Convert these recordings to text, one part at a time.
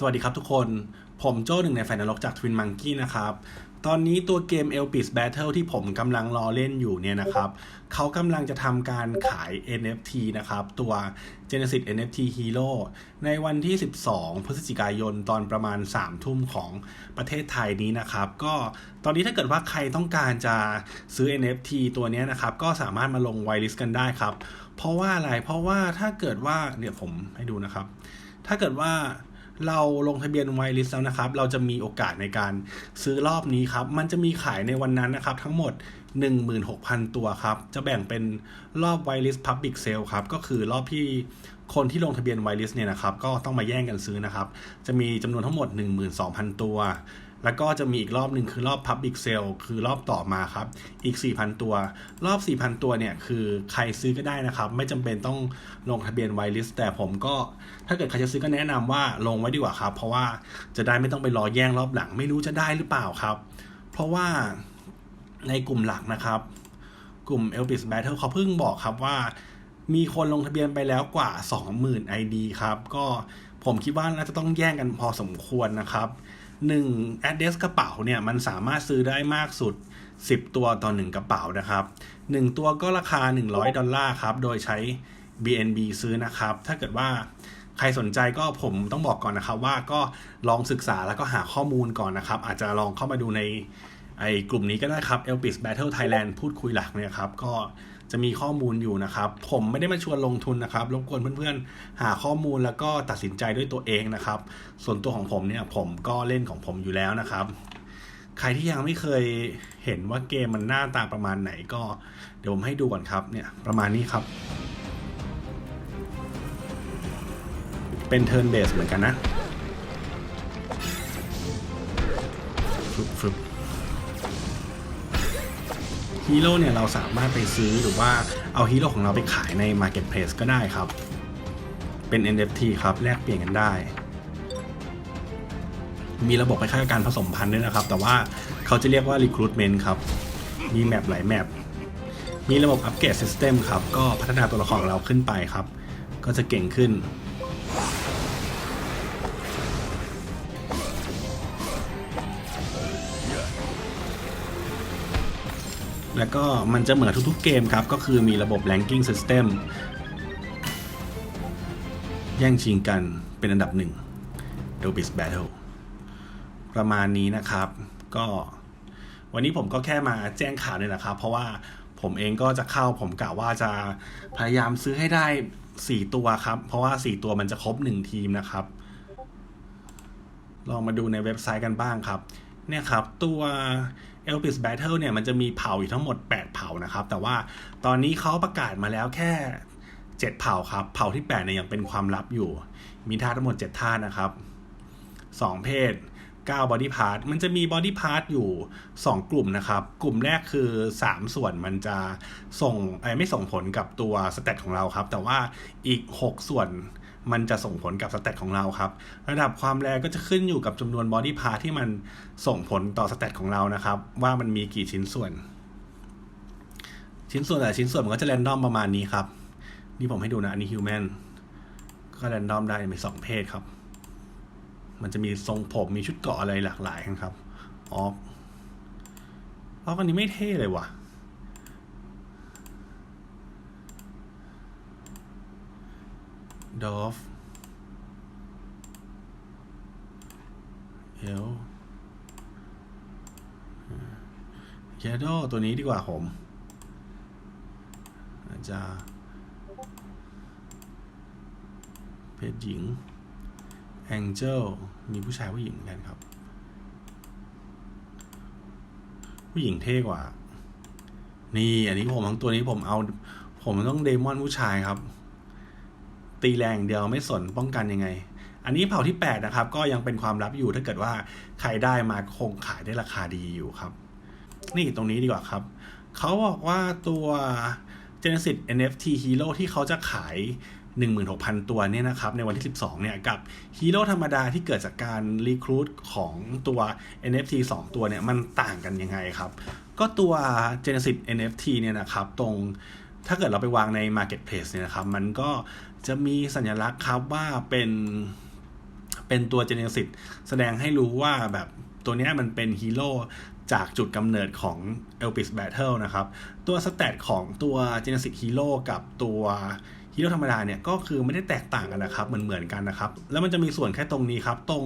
สวัสดีครับทุกคน ผมโจ้หนึ่งในแฟนนรกจาก Twin Monkey นะครับ ตอนนี้ตัวเกม Elpis Battle ที่ผมกำลังรอเล่นอยู่เนี่ยนะครับ เขากำลังจะทำการขาย NFT นะครับ ตัว Genesis NFT Hero ในวันที่ 12 พฤศจิกายนตอนประมาณ 3 ทุ่มของประเทศไทยนี้นะครับ ก็ตอนนี้ถ้าเกิดว่าใครต้องการจะซื้อ NFT ตัวนี้นะครับ ก็สามารถมาลงไวลิสกันได้ครับ เพราะว่าอะไร เพราะว่าถ้าเกิดว่า เนี่ยผมให้ดูนะครับ ถ้าเกิดว่า เราลงทะเบียนไวลิสแล้วนะครับ เราจะมีโอกาสในการซื้อรอบนี้ครับ มันจะมีขายในวันนั้นนะครับ ทั้งหมด 16,000 ตัวครับ จะแบ่งเป็นรอบไวลิสพับบิกเซลครับ ก็คือรอบที่คนที่ลงทะเบียนไวลิสเนี่ยนะครับ ก็ต้องมาแย่งกันซื้อนะครับ จะมีจำนวนทั้งหมด 12,000 ตัว แล้วก็จะมีอีกรอบหนึ่งคือรอบ Public Sale คือรอบต่อมาครับ อีก 4,000 ตัว รอบ 4,000 ตัวเนี่ย คือใครซื้อก็ได้นะครับ ไม่จำเป็นต้องลงทะเบียนไวลิสแต่ผมก็ถ้าเกิดใครจะซื้อก็แนะนำว่าลงไว้ดีกว่าครับ เพราะว่าจะได้ไม่ต้องไปรอแย่งรอบหลัง ไม่รู้จะได้หรือเปล่าครับ เพราะว่าในกลุ่มหลักนะครับ กลุ่ม Elvis Battle เขาเพิ่งบอกครับว่ามีคนลงทะเบียนไปแล้วกว่า 20,000 ID ครับ ก็ผมคิดว่าน่าจะต้องแย่งกันพอสมควรนะครับ 1 address กระเป๋าเนี่ยมันสามารถซื้อได้มากสุด 10 ตัวต่อ 1 กระเป๋านะครับ 1 ตัวก็ราคา 100 ดอลลาร์ครับ โดยใช้ BNB ซื้อนะครับ ถ้าเกิดว่าใครสนใจก็ผมต้องบอกก่อนนะครับว่าก็ลองศึกษาแล้วก็หาข้อมูลก่อนนะครับ อาจจะลองเข้ามาดูในไอ้กลุ่มนี้ก็ได้ครับ Elpis Battle Thailand พูดคุยหลักเนี่ยครับ ก็ จะมีข้อมูลอยู่นะครับ ผมไม่ได้มาชวนลงทุนนะครับ รบกวนเพื่อนๆ หาข้อมูลแล้วก็ตัดสินใจด้วยตัวเองนะครับ ส่วนตัวของผมเนี่ยผมก็เล่นของผมอยู่แล้วนะครับ ใครที่ยังไม่เคยเห็นว่าเกมมันหน้าตาประมาณไหนก็ เดี๋ยวผมให้ดูก่อนครับเนี่ยประมาณนี้ครับ เป็นเทิร์นเบสเหมือนกันนะฟึบฟึบ ฮีโร่เนี่ยเราสามารถไปซื้อหรือว่าเอาฮีโร่ของเราไปขายใน Marketplace ก็ได้ครับ เป็น NFT ครับแลกเปลี่ยนกันได้ มีระบบคล้ายๆการผสมพันธุ์ด้วยนะครับ แต่ว่าเขาจะเรียกว่า Recruitment ครับ มีแมปหลายแมปมีระบบอัปเกรดซิสเต็มครับ ก็พัฒนาตัวละครของเราขึ้นไปครับ ก็จะเก่งขึ้น แล้วก็มันจะเหมือนทุกๆเกมครับ ก็คือมีระบบ ranking system แย่งชิงกันเป็นอันดับหนึ่ง d o b i s Battle ประมาณนี้นะครับ ก็วันนี้ผมก็แค่มาแจ้งข่าวเนี่ยแหละครับ เพราะว่าผมเองก็จะเข้าผมกะว่าจะพยายามซื้อให้ได้ 4 ตัวครับ เพราะว่า 4 ตัวมันจะครบ 1 ทีมนะครับ ลองมาดูในเว็บไซต์กันบ้างครับ เนี่ยครับตัว Elpis Battle เนี่ยมันจะมีเผ่าอยู่ทั้งหมด 8 เผ่านะครับ แต่ว่าตอนนี้เขาประกาศมาแล้วแค่ 7 เผ่าครับ เผ่าที่ 8 เนี่ยยังเป็นความลับอยู่ มีท่าทั้งหมด7ท่านะครับ 2 เพศ9 body part มันจะมี body part อยู่ 2 กลุ่มนะครับ กลุ่มแรกคือ 3 ส่วนมันจะส่งไม่ส่งผลกับตัวสเตตของเราครับ แต่ว่าอีก 6 ส่วน มันจะส่งผลกับสเตตของเราครับ ระดับความแรงก็จะขึ้นอยู่กับจำนวนบอดี้พาที่มันส่งผลต่อสเตตของเรานะครับ ว่ามันมีกี่ชิ้นส่วน ชิ้นส่วนแต่ชิ้นส่วนมันก็จะแรนดอมประมาณนี้ครับ นี่ผมให้ดูนะ อันนี้ฮิวแมนก็แรนดอมได้มีสองเพศครับ มันจะมีทรงผมมีชุดเกาะอะไรหลากหลายครับอ๋อเพราะอันนี้ไม่เท่เลยว่ะ ดอฟเอลแคโดตัวนี้ดีกว่าผม อาจจะเพศหญิงแองเจลมีผู้ชายผู้หญิงเหมือนกันครับ ผู้หญิงเท่กว่า นี่ อันนี้ผมทั้งตัวนี้ผมเอา ผมต้องเดมอนผู้ชายครับ ตีแรงเดียวไม่สนป้องกันยังไง อันนี้เผ่าที่ 8 นะครับ ก็ยังเป็นความลับอยู่ถ้าเกิดว่าใครได้มาคงขายได้ราคาดีอยู่ครับ นี่ตรงนี้ดีกว่าครับ เขาบอกว่าตัว Genesis NFT Hero ที่เขาจะขาย 16,000 ตัวเนี่ยนะครับ ในวันที่ 12 เนี่ย กับฮีโร่ธรรมดาที่เกิดจากการรีครูทของตัว NFT 2 ตัวเนี่ย มันต่างกันยังไงครับ ก็ตัว Genesis NFT เนี่ยนะครับ ตรงถ้าเกิดเราไปวางใน Marketplace เนี่ยนะครับ มันก็ จะมีสัญลักษณ์ครับว่าเป็นเป็นตัวเจเนซิสแสดงให้รู้ว่าแบบตัวนี้มันเป็นฮีโร่จากจุดกำเนิดของ Elpis Battle นะครับ ตัวสเตตของตัว Genesis Hero กับตัวฮีโร่ธรรมดาเนี่ย ก็คือไม่ได้แตกต่างกันนะครับ เหมือนเหมือนกันนะครับ แล้วมันจะมีส่วนแค่ตรงนี้ครับ ตรง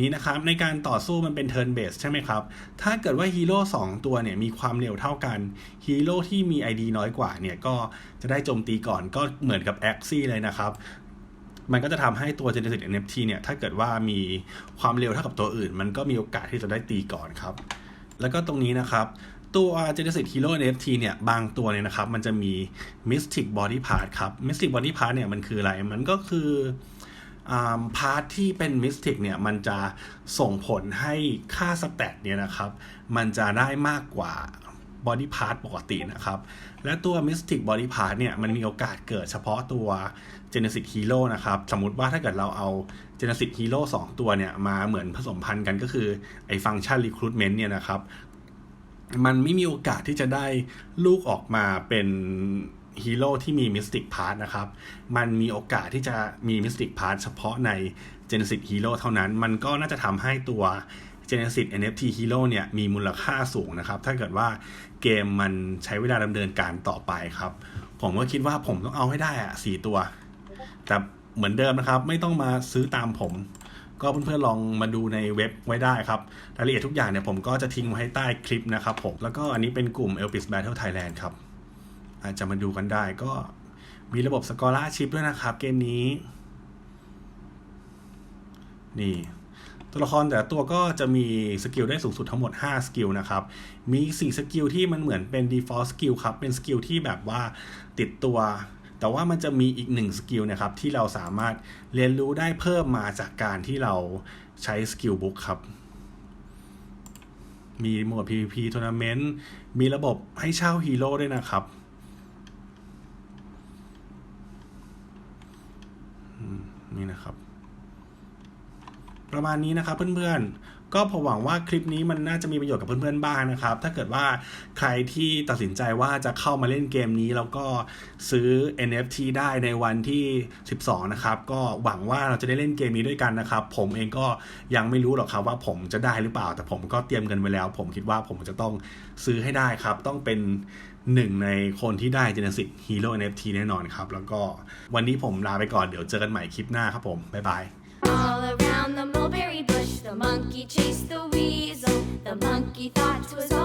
นี้นะครับในการต่อสู้มันเป็น turn base ใช่ไหมครับ ถ้าเกิดว่าฮีโร่2ตัวเนี่ยมีความเร็วเท่ากันฮีโร่ที่มี ID น้อยกว่าเนี่ยก็จะได้โจมตีก่อนก็เหมือนกับ a x i เลยนะครับ มันก็จะทำให้ตัว Genesis NFT เนี่ยถ้าเกิดว่ามีความเร็วเท่ากับตัวอื่น มันก็มีโอกาสที่จะได้ตีก่อนครับ แล้วก็ตรงนี้นะครับตัว Genesis Hero NFT เนี่ยบางตัวเนี่ยนะครับ มันจะมี Mystic Body Part ครับ Mystic Body Part เนี่ยมันคืออะไร มันก็คือ พาร์ทที่เป็น Mystic เนี่ยมันจะส่งผลให้ค่าสแตทเนี่ยนะครับ มันจะได้มากกว่า Body Part ปกตินะครับ และตัว Mystic Body Part เนี่ยมันมีโอกาสเกิดเฉพาะตัว Genesis Hero นะครับ สมมติว่าถ้าเกิดเราเอา Genesis Hero 2ตัวเนี่ยมาเหมือนผสมพันธุ์กันก็คือไอ้ฟังก์ชัน Recruitment เนี่ยนะครับ มันไม่มีโอกาสที่จะได้ลูกออกมาเป็น ฮีโร่ที่มีมิสติกพาร์ทนะครับ มันมีโอกาสที่จะมีมิสติกพาร์ทเฉพาะใน Genesis Hero เท่านั้น มันก็น่าจะทำให้ตัว Genesis NFT Hero เนี่ยมีมูลค่าสูงนะครับ ถ้าเกิดว่าเกมมันใช้เวลาดำเนินการต่อไปครับ ผมก็คิดว่าผมต้องเอาให้ได้อะสี่ตัว แต่เหมือนเดิมนะครับ ไม่ต้องมาซื้อตามผม ก็เพื่อนๆลองมาดูในเว็บไว้ได้ครับ รายละเอียดทุกอย่างเนี่ยผมก็จะทิ้งไว้ให้ใต้คลิปนะครับผม แล้วก็อันนี้เป็นกลุ่ม Elpis Battle Thailand ครับ อาจจะมาดูกันได้ก็มีระบบสกอร่าชิพด้วยนะครับ เกมนี้ นี่ตัวละครแต่ตัวก็จะมีสกิลได้สูงสุดทั้งหมด 5 สกิลนะครับ มี 4 สกิลที่มันเหมือนเป็น default skill ครับ เป็นสกิลที่แบบว่าติดตัว แต่ว่ามันจะมีอีกหนึ่งสกิลนะครับ ที่เราสามารถเรียนรู้ได้เพิ่มมาจากการที่เราใช้สกิลบุ๊กครับ มีโหมด PVP Tournament มีระบบให้เช่าฮีโร่ด้วยนะครับ อืมนี่นะครับ ประมาณนี้นะครับเพื่อนๆ ก็ผมหวังว่าคลิปนี้มันน่าจะมีประโยชน์กับเพื่อนๆบ้างนะครับ ถ้าเกิดว่าใครที่ตัดสินใจว่าจะเข้ามาเล่นเกมนี้ แล้วก็ซื้อ NFT ได้ในวันที่ 12 นะครับ ก็หวังว่าเราจะได้เล่นเกมนี้ด้วยกันนะครับ ผมเองก็ยังไม่รู้หรอกครับว่าผมจะได้หรือเปล่า แต่ผมก็เตรียมกันไว้แล้ว ผมคิดว่าผมจะต้องซื้อให้ได้ครับ ต้องเป็นหนึ่งในคนที่ได้ Genesis Hero NFT แน่นอนครับ แล้วก็วันนี้ผมลาไปก่อนเดี๋ยวเจอกันใหม่คลิปหน้าครับผมบ๊ายบาย Around the mulberry bush, the monkey chased the weasel. The monkey thought thought 'twas all